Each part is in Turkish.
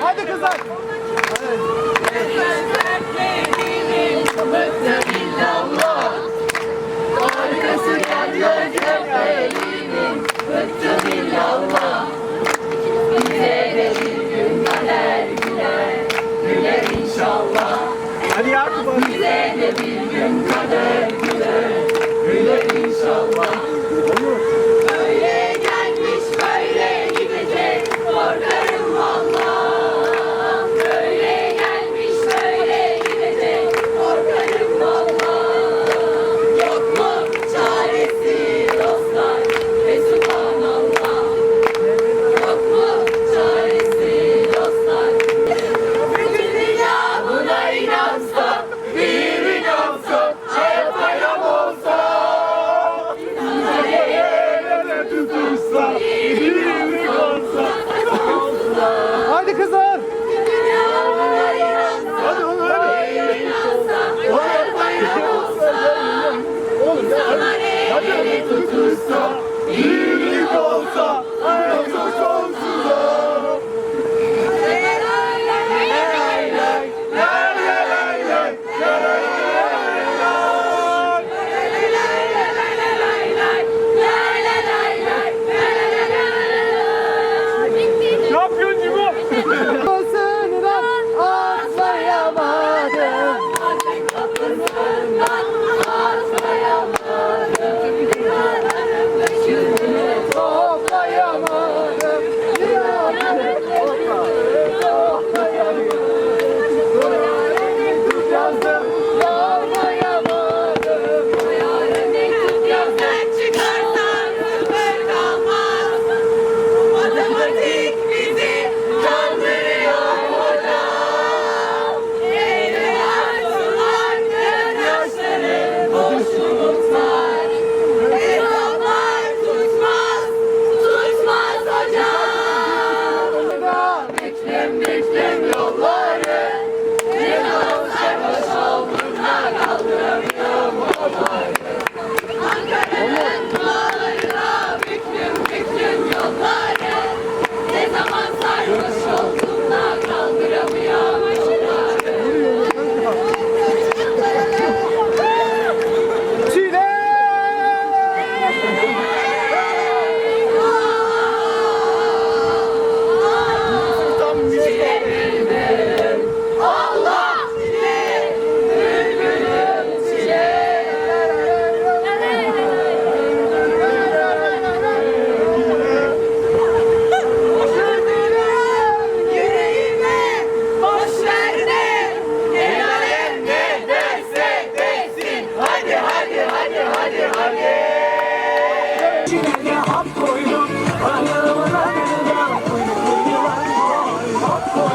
Hadi kızlar.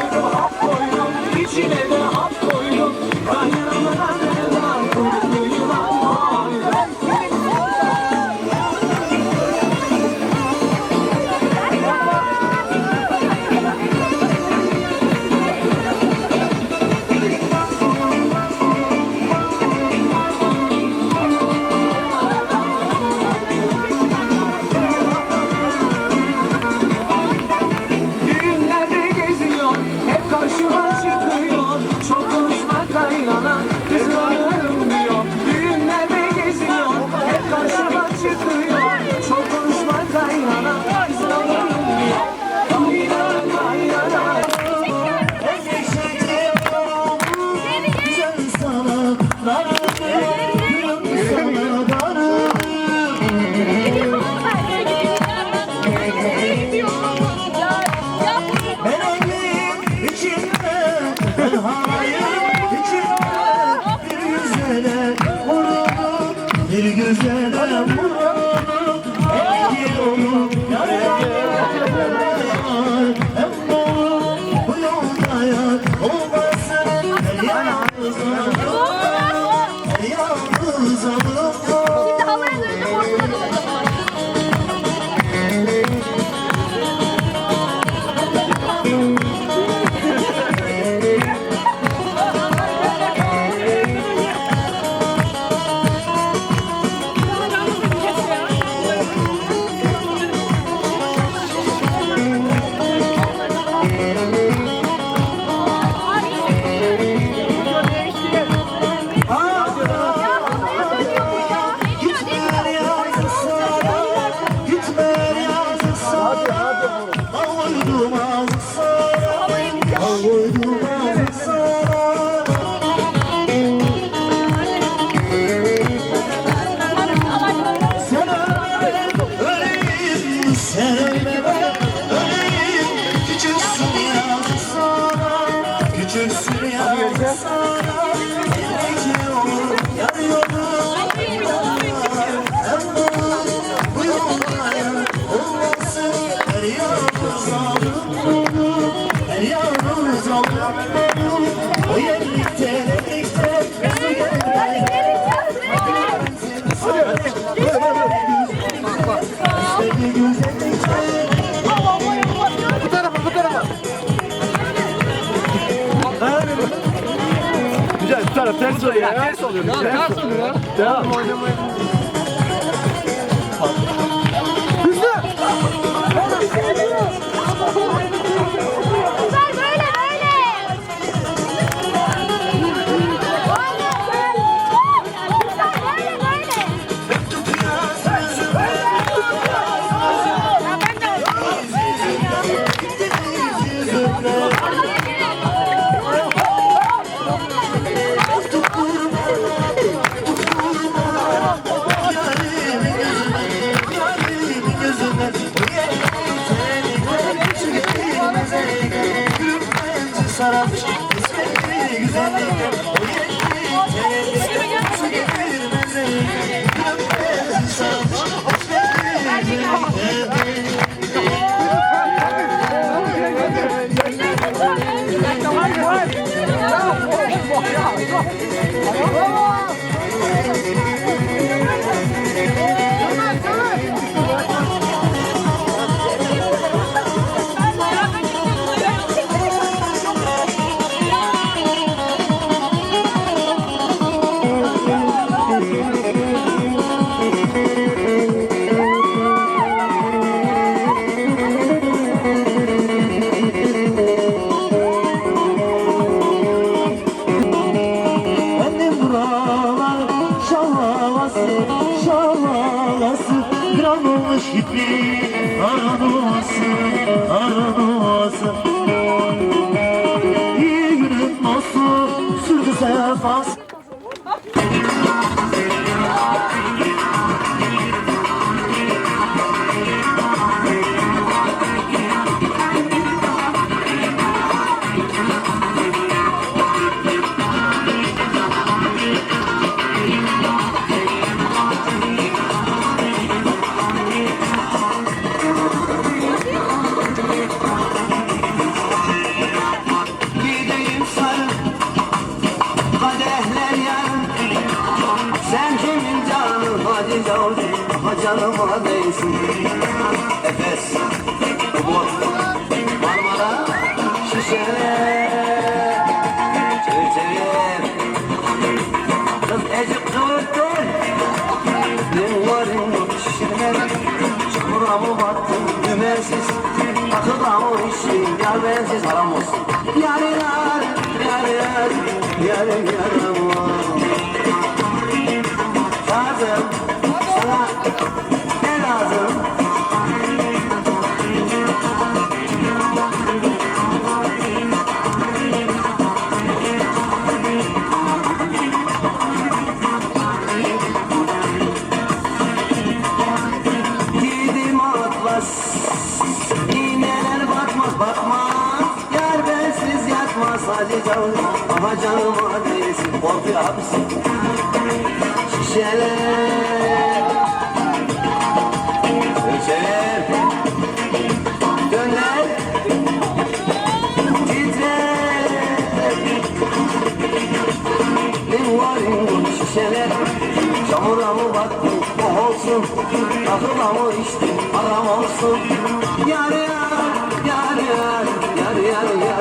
好，你说好。Güzel bu taraf ters oluyor ya. Ters oluyor. Ters oluyor. Devam. Hızlı. Canıma değsin. Efes Umut. Marmara. Şişeler Çöçeğim Kız ecik kıvırttın Yılların şişeler Çukura mı battın dümensiz Akılla mı işin yar bensiz haram olsun. Yar yar yar yar. Yar yaram Lazım canıma değilsin korkuyor abisi Şişeler Ölçeler Döner. Titrer Ne var bu şişeler Çamura mı battın oh olsun. Akıla mı içtin? Aram olsun. Yar yar yar yar yar yar yar